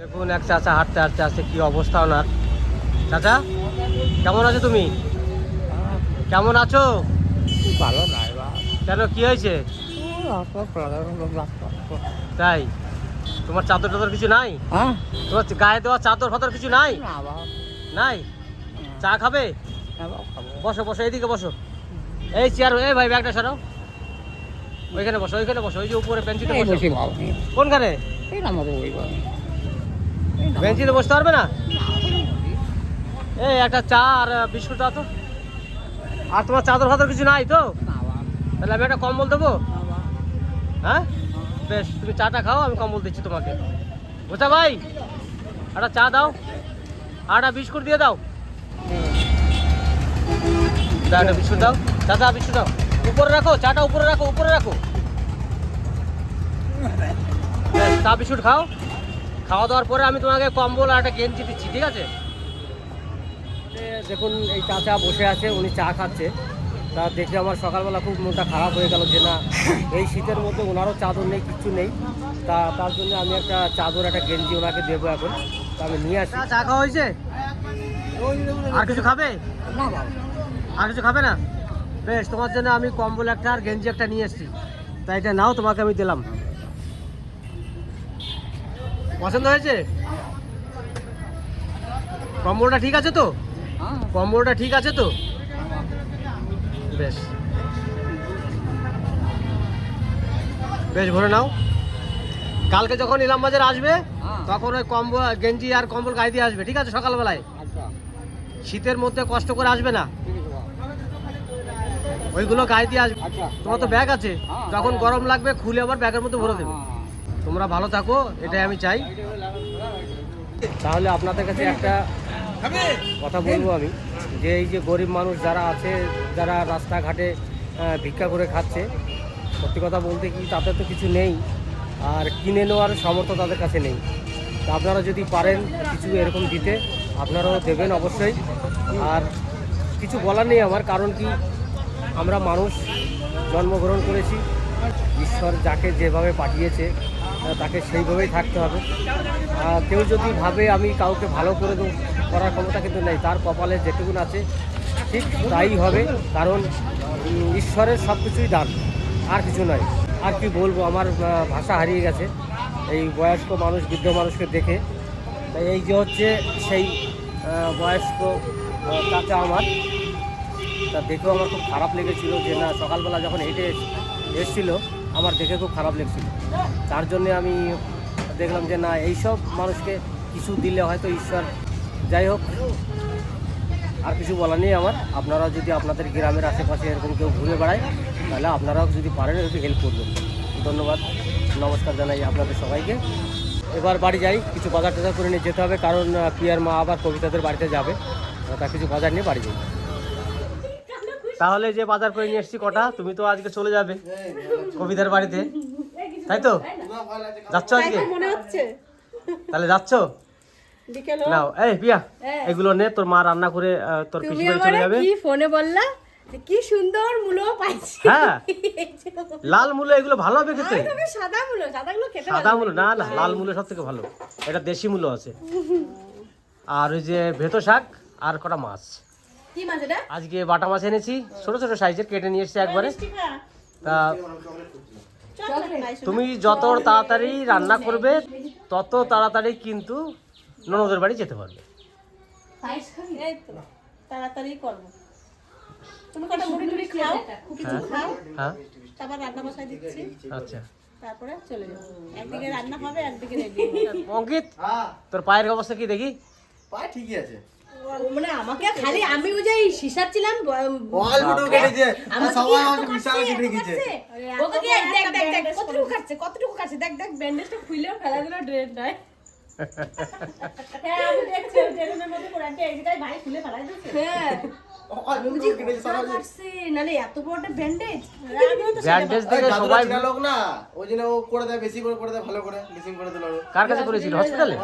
দেখুন এক চাচা হাঁটতে হাঁটতে আসছে কি অবস্থা ওনার। চাচা কেমন আছো তুমি? কেমন আছো? ভালো নাই কেন কি হয়েছে? তাই? তোমার চাদর টাদর কিছু নাই? হ্যাঁ। তোমার গায়ে দেওয়া চাদর ফাদর কিছু নাই? নাই? চা খাবে? বসো বসো এইদিকে বসো। এই চেয়ার এই ভাই ব্যাগটা সরাও। ওইখানে বসো ওইখানে বসো ওই যে উপরে বেঞ্চিতে বসো। কোনখানে? এই না ওই বাবা বেঞ্চিতে বসতে পারবে না? এই, একটা চা আর বিস্কুট দাও তো। আর তোমার চাদর ফাদর কিছু নাই তো? তাহলে আমি একটা কম্বল দেবো? হ্যাঁ? বেশ, তুমি চাটা খাও, আমি কম্বল দিচ্ছি তোমাকে। বুঝা ভাই? একটা চা দাও, আর একটা বিস্কুট দিয়ে দাও। একটা বিস্কুট দাও। দাদা বিস্কুট দাও। উপরে রাখো, চাটা উপরে রাখো উপরে রাখো। চা, বিস্কুট খাও। খাওয়া দাওয়ার পরে আমি তোমাকে কম্বল আর একটা গেঞ্জি দিচ্ছি ঠিক আছে? দেখুন এই চাচা বসে আছে উনি চা খাচ্ছে। তা দেখে আমার সকালবেলা খুব মনটা খারাপ হয়ে গেল যে না এই শীতের মধ্যে ওনারও চাদর নেই কিচ্ছু নেই। তা তার জন্য আমি একটা চাদর একটা গেঞ্জি ওনাকে দেবো এখন। তা আমি নিয়ে আসি। চা খাওয়া হয়েছে? আর কিছু খাবে? না বাবা। আর কিছু খাবে না? বেশ তোমার জন্য আমি কম্বল একটা আর গেঞ্জি একটা নিয়ে এসেছি। তাই এটা নাও তোমাকে আমি দিলাম। পছন্দ হয়েছে? কম্বলটা ঠিক আছে তো? কম্বলটা ঠিক আছে তো? বেশ। বেশ ভরে নাও। কালকে যখন ইলাম বাজার আসবে হ্যাঁ। তখন ওই কম্বল গেঞ্জি আর কম্বল গায়ে দিয়ে আসবে ঠিক আছে? সকালবেলায়? আচ্ছা। শীতের মধ্যে কষ্ট করে আসবে না? ওইগুলো গায়ে দিয়ে আসবে। আচ্ছা। তোমার তো ব্যাগ আছে। হ্যাঁ, যখন। গরম লাগবে খুলে আবার ব্যাগের মধ্যে ভরে দেবে। হ্যাঁ, তোমরা ভালো থাকো, এটাই আমি চাই। তাহলে আপনাদের কাছে একটা কথা বলব আমি, যে এই যে গরিব মানুষ যারা আছে, যারা রাস্তাঘাটে ভিক্ষা করে খাচ্ছে, সত্যি কথা বলতে কি তাদের তো কিছু নেই, আর কিনে নেওয়ার সামর্থ্য তাদের কাছে নেই। তা আপনারা যদি পারেন কিছু এরকম দিতে, আপনারাও দেবেন অবশ্যই। আর কিছু বলার নেই আমার, কারণ কি আমরা মানুষ, জন্মগ্রহণ করেছি, ঈশ্বর যাকে যেভাবে পাঠিয়েছে তাকে সেইভাবেই থাকতে হবে। কেউ যদি ভাবে আমি কাউকে ভালো করে দেবো করার ক্ষমতা কিন্তু নেই, তার কপালে যেটুকুন আছে, ঠিক তাই হবে, কারণ ঈশ্বরের সব কিছুই দান, আর কিছু নয়। আর কি বলব, আমার ভাষা হারিয়ে গেছে। এই বয়স্ক মানুষ, বৃদ্ধ মানুষকে দেখে। তাই এই যে হচ্ছে সেই বয়স্ক চাচা আমার, তা দেখেও আমার খুব খারাপ লেগেছিল যে না, সকালবেলা যখন হেঁটে এস- এসছিল আমার দেখে খুব খারাপ লেগেছিল। তার জন্যে আমি দেখলাম যে, না, এইসব মানুষকে কিছু দিলে হয়তো ঈশ্বর, যাই হোক, আর কিছু বলার নেই আমার। আপনারা যদি আপনাদের গ্রামের আশেপাশে এরকম কেউ ঘুরে বেড়ায়, তাহলে আপনারাও যদি পারেন, একটু হেল্প করবেন। ধন্যবাদ, নমস্কার জানাই আপনাদের সবাইকে। এবার বাড়ি যাই, কিছু বাজার টাজার করে নিয়ে যেতে হবে, কারণ পিয়ার মা আবার কবিতাদের বাড়িতে যাবে। তা কিছু বাজার নিয়ে বাড়ি যাই। তাহলে যে বাজার করে নিয়ে এসছি কটা তুমি তো আজকে চলে যাবে কবিতার বাড়িতে। তাই তো? যাচ্ছ আজকে? তাহলে যাচ্ছ? নাও এই পিয়া। এগুলো নে তোর মা রান্না করে তোর পিসি বাড়ি চলে যাবে। কি ফোনে বললা কি সুন্দর মূলো পাইছি। হ্যাঁ। লাল মূলো এগুলো ভালো হবে খেতে? সাদা মূলো সাদাগুলো খেতে সাদা মূলো? না না লাল মূলো সব থেকে ভালো। এটা দেশি মূলো আছে। আর ওই যে ভেতো শাক আর কটা মাছ। কি মাছ এটা? আজকে বাটা মাছ এনেছি। ছোট ছোট সাইজের কেটে নিয়ে এসেছি একবারে। তা তুমি যত তাড়াতাড়ি রান্না করবে তত তাড়াতাড়ি কিন্তু ননদের বাড়ি যেতে পারবে। তাড়াতাড়ি করব। তুমি কটা মুড়ি টুড়ি খাও? কিছু খাও। হ্যাঁ। তারপর রান্না বসাই দিচ্ছি। আচ্ছা। তারপরে চলে যাব। একদিকে রান্না হবে একদিকে রেডি। অঙ্কিত তোর পায়ের অবস্থা কি দেখি? পায়ে ঠিকই আছে। মানে আমাকে খালি আমি ওই যে শিশাচ্ছিলাম বল ফটো কেটেছে। আমার সবাই আমাকে বিশাল কেটে গেছে ওকে কি দেখ দেখ দেখ কতটুকু কাটছে কতটুকু কাটছে? দেখ দেখ ব্যান্ডেজটা খুলেও ফেলা দিল ড্রেন নয়। হ্যাঁ আমি দেখছি ওই ড্রেনের মধ্যে করে একটা এই জায়গায় ভাই খুলে ফেলাই দিয়েছে। হ্যাঁ। করে দেয় বেশি করে করে দেয় ভালো করে মিসিং করে দিল কার কাছে করেছিল? হসপিটালে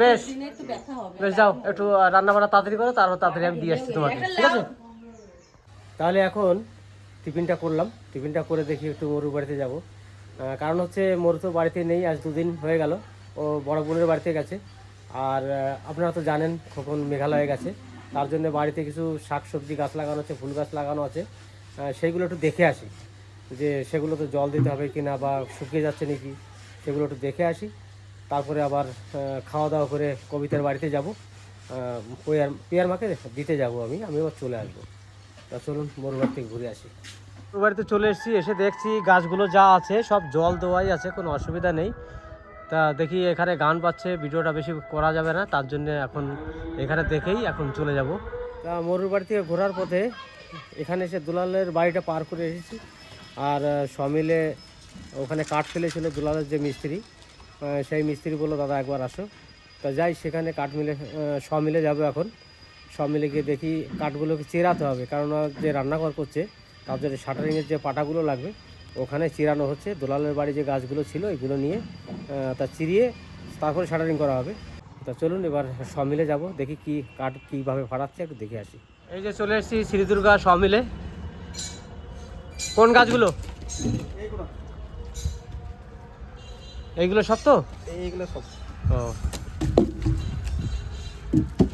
বেশ। শীতের দিনে একটু ব্যথা হবে। বেশ যাও একটু রান্না বান্না তাড়াতাড়ি করো তারপর তাড়াতাড়ি আমি দিয়ে আসছি তোমাকে ঠিক আছে? তাহলে এখন টিফিনটা করলাম। টিফিনটা করে দেখি একটু মরুর বাড়িতে যাব। কারণ হচ্ছে মরু তো বাড়িতে নেই আজ দুদিন হয়ে গেল। ও বড় বোনের বাড়িতে গেছে। আর আপনারা তো জানেন খোকন মেঘালয়ে গেছে। তার জন্য বাড়িতে কিছু শাক সবজি গাছ লাগানো আছে, ফুল গাছ লাগানো আছে। সেইগুলো একটু দেখে আসি যে সেগুলো তো জল দিতে হবে কিনা বা শুকিয়ে যাচ্ছে নাকি, সেগুলো একটু দেখে আসি। তারপরে আবার খাওয়া দাওয়া করে কবিতার বাড়িতে যাব। পেয়ার পেয়ার মাকে দিতে যাব আমি আমি আবার চলে আসব। তা চলুন মোর বাড়ি থেকে ঘুরে আসি। বাড়িতে চলে এসেছি, এসে দেখছি গাছগুলো যা আছে, সব জল দেওয়াই আছে, কোনো অসুবিধা নেই। তা দেখি এখানে গান পাচ্ছে, ভিডিওটা বেশি করা যাবে না, তার জন্য এখন এখানে দেখেই এখন চলে যাব। তা মরুর বাড়ি থেকে ঘোরার পথে এখানে এসে দুলালের বাড়িটা পার করে এসেছি। আর সমিলে ওখানে কাঠ ফেলেছিল দুলালের যে মিস্ত্রি সেই মিস্ত্রি বলল, দাদা, একবার আসো। তা যাই, সেখানে কাঠ মিলে সমিলে যাব এখন। সমিলে গিয়ে দেখি কাঠগুলোকে চেরাতে হবে, কারণ যে রান্নাঘর করছে তাদের শাটারিংয়ের যে পাটাগুলো লাগবে ওখানে চিরানো হচ্ছে। দোলালের বাড়ি যে গাছগুলো ছিল এগুলো নিয়ে তা চিরিয়ে তারপরে শাটারিং করা হবে। তা চলুন এবার সমিলে যাব। দেখি কি কাঠ কীভাবে ফাড়াচ্ছে একটু দেখে আসি। এই যে চলে এসেছি শ্রী দুর্গা সমিলে কোন গাছগুলো? এইগুলো এইগুলো সব তো? এইগুলো সব। ও।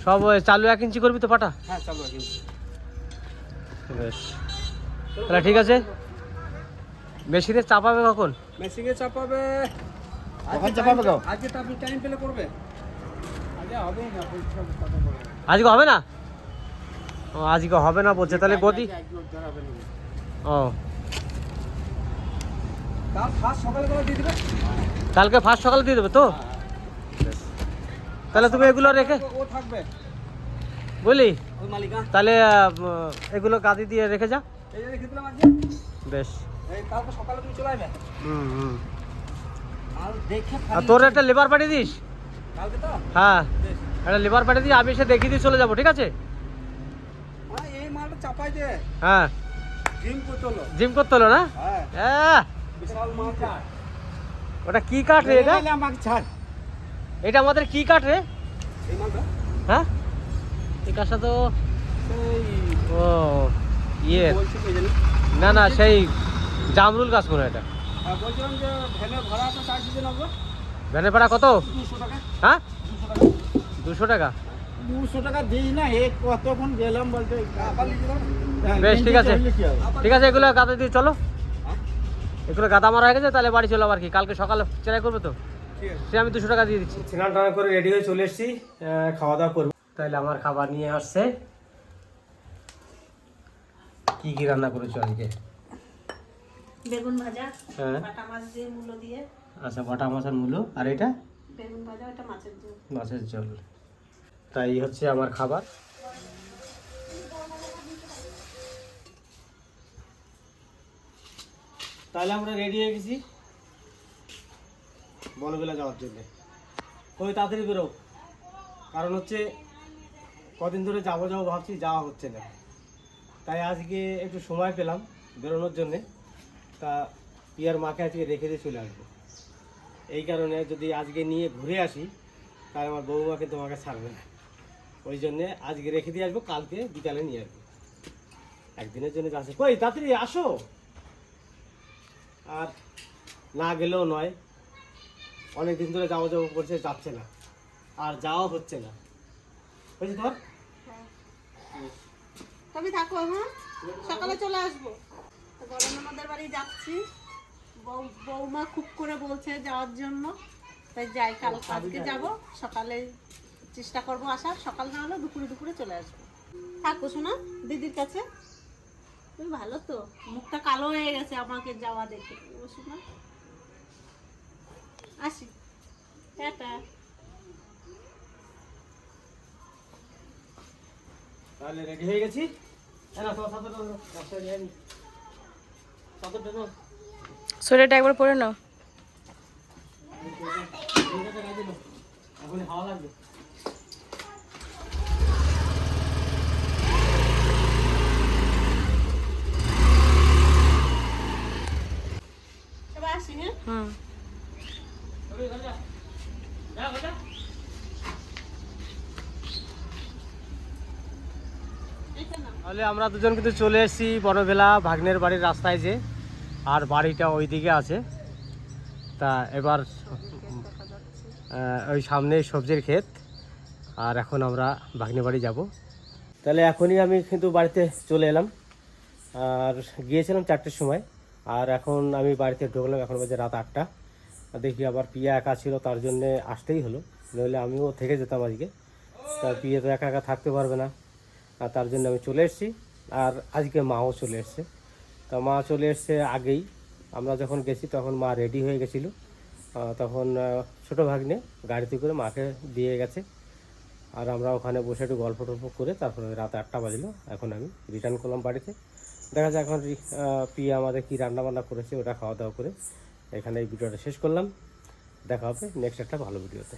সব ওই চালু এক ইঞ্চি করবি তো পাটা হ্যাঁ চালু রাখি বেশ। তাহলে ঠিক আছে? মেশিনে চাপাবে কখন? মেশিনে চাপাবে। কখন চাপাবে গো? আজকে তো আপনি টাইম পেলে করবে। আজকে হবেই না পরীক্ষা কথা বলে। আজকে হবে না? ও আজকে হবে না বলছে তাহলে গদি। ও। কাল ফার্স্ট সকালে করে দিয়ে দিবে? কালকে ফার্স্ট সকালে দিয়ে দেবে তো? তাহলে তুমি এগুলো রেখে ও- থাকবে। বুঝলি ওই মালিকা তাহলে এগুলো গাদি দিয়ে রেখে যা। এই যে রেখে দিলাম আজকে। বেশ। কালকে সকালে তুমি চলে আসবে? হুম হুম। আর দেখে আর তোর একটা লেবার পাঠিয়ে দিস। কালকে তো? হ্যাঁ। একটা লেবার পাঠিয়ে দিস আমি এসে দেখিয়ে দিয়ে চলে যাব ঠিক আছে? হ্যাঁ এই মালটা চাপাই দে। হ্যাঁ। জিম করতে হলো। জিম করতে হলো না? হ্যাঁ। হ্যাঁ। বিশাল ওটা কি কাঠ রে এটা? আমাকে ছাড়। এটা আমাদের কি কাঠ রে? এই মালটা? হ্যাঁ? এই কাঠটা তো ও ইয়ে। না না সেই জামরুল গাছ মনে হয় এটা। বলছিলাম যে ভাড়া কত? হ্যাঁ? দুশো টাকা। দুশো টাকা? দিই না এ কতক্ষণ গেলাম বলতে আবার লিখে দাও বেশ ঠিক আছে। ঠিক আছে এগুলো গাদা দিয়ে চলো। হ্যাঁ? এগুলো গাদা মারা হয়ে গেছে তাহলে বাড়ি চলো আবার কি? কালকে সকালে চেরাই করবে তো? সে আমি দুশো টাকা দিয়ে দিচ্ছি। স্নান টান করে রেডি হয়ে চলে এসেছি খাওয়া দাওয়া করব। তাহলে আমার খাবার নিয়ে আসছে। কি কি রান্না করেছ আজকে? বেগুন ভাজা হ্যাঁ। বাটা মাছ দিয়ে মূলো দিয়ে। আচ্ছা বাটা মাছের মূল্য আর এটা? বেগুন ভাজা ওটা মাছের ঝোল। মাছের ঝোল। তাই হচ্ছে আমার খাবার। তাহলে আমরা রেডি হয়ে গেছি। বলবেলা যাওয়ার জন্য। কই তাড়াতাড়ি বেরো। কারণ হচ্ছে কদিন ধরে যাব যাব ভাবছি যাওয়া হচ্ছে না। তাই আজকে একটু সময় পেলাম বেরোনোর জন্যে। তা পিয়ার মাকে আজকে রেখে দিয়ে চলে আসব। এই কারণে যদি আজকে নিয়ে ঘুরে আসি, তাহলে আমার বৌমাকে তোমাকে ছাড়বে না। ওই জন্যে আজকে রেখে দিয়ে আসব, কালকে বিকালে নিয়ে আসব। একদিনের জন্য যাচ্ছে। কই, তাড়াতাড়ি আসো। আর না গেলেও নয় অনেক দিন ধরে যাওয়া যাব করছে, যাচ্ছে না। আর যাওয়া হচ্ছে না। বুঝলি তোমার? তুমি থাকো হ্যাঁ সকালে চলে আসব। গরম আমাদের বাড়ি যাচ্ছি। বৌমা খুব করে বলছে যাওয়ার জন্য। তাই যাই কাল আজকে যাব। সকালে চেষ্টা করব আসার। সকাল না হলে দুপুরে দুপুরে চলে আসব। থাকো শোনা দিদির কাছে। তুমি ভালো তো? মুখটা কালো হয়ে গেছে আমাকে যাওয়া দেখে। ও শোনা আসি। টাটা। তাহলে রেডি হয়ে গেছি? না তোমার সাথে রাস্তায় যায়নি সাথে নাও সোয়েটারটা একবার পরে নাও। হুম। তাহলে আমরা দুজন কিন্তু চলে এসেছি বড়বেলা ভাগ্নের বাড়ির রাস্তায় যে। আর বাড়িটা ওইদিকে আছে। তা এবার ওই সামনে সবজির ক্ষেত, আর এখন আমরা ভাগ্নে বাড়ি যাব। তাহলে এখনই আমি কিন্তু বাড়িতে চলে এলাম। আর গিয়েছিলাম চারটের সময়, আর এখন আমি বাড়িতে ঢুকলাম, এখন বাজে রাত আটটা। দেখি আবার পিয়া একা ছিল, তার জন্যে আসতেই হলো। নইলে আমিও থেকে যেতাম আজকে। তা পিয়ে তো একা একা থাকতে পারবে না, আর তার জন্য আমি চলে এসেছি। আর আজকে মাও চলে এসছে। তা মা চলে এসছে আগেই। আমরা যখন গেছি তখন মা রেডি হয়ে গেছিল। তখন ছোটো ভাগ্নে গাড়িতে করে মাকে দিয়ে গেছে। আর আমরা ওখানে বসে একটু গল্প টল্প করে তারপরে রাত আটটা বাজলো। এখন আমি রিটার্ন করলাম বাড়িতে। দেখা যাক এখন পিয়া আমাদের কী রান্না বান্না করেছে, ওটা খাওয়া দাওয়া করে এখানে এই ভিডিওটা শেষ করলাম। দেখা হবে নেক্সট একটা ভালো ভিডিওতে।